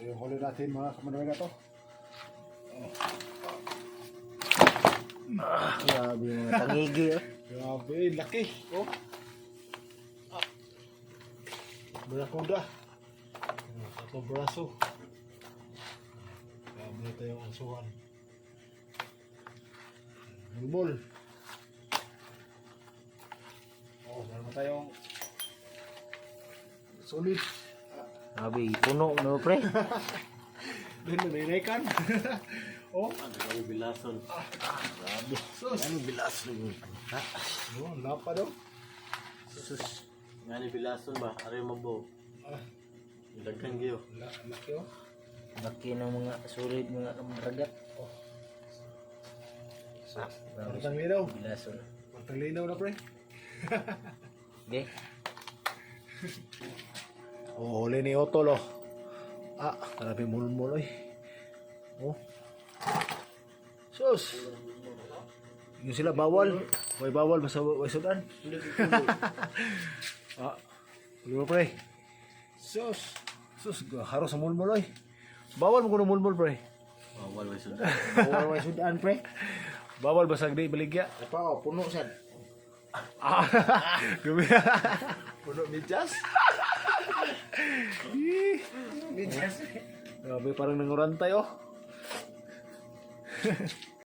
Yung huli natin mga kamandaga to. Grabe yung mga tangigi. oh. Grabe, laki. Oh. Ah. Barakuda. Ah, Tatlong braso. Grabe na tayong asuhan. Bulbul. Oh, meron na tayong solid. Grabe, puno no pre. Doon na nainaikan. oh, Ano bilason? Grabe. sus. Ano bilas na Ha? Oh, lapa daw. Sus. Nga ni bilason ba? Ari mabaw. Ah, Daghan giyo. la laki oh. Laki ng mga sulit mga kamaragat. Ah, Grabe. Pantang linaw. Bilason. Pantang linaw na pre. Okay. Oh, huli ni Otol oh. Ah, grabe mulmul oy. Oh. Sus. Yung sila bawal. Way bawal basta way sudan. ah. Lima pre. Sus. Sus, haro sa mulmul oy. Bawal mo kuno mulmul pre. Bawal way sud. Bawal way sudan pre. Bawal basta di baligya. Apa oh, puno sad. Ah. Gumi. Puno medyas. Bigas. Grabe parang nangurantay oh.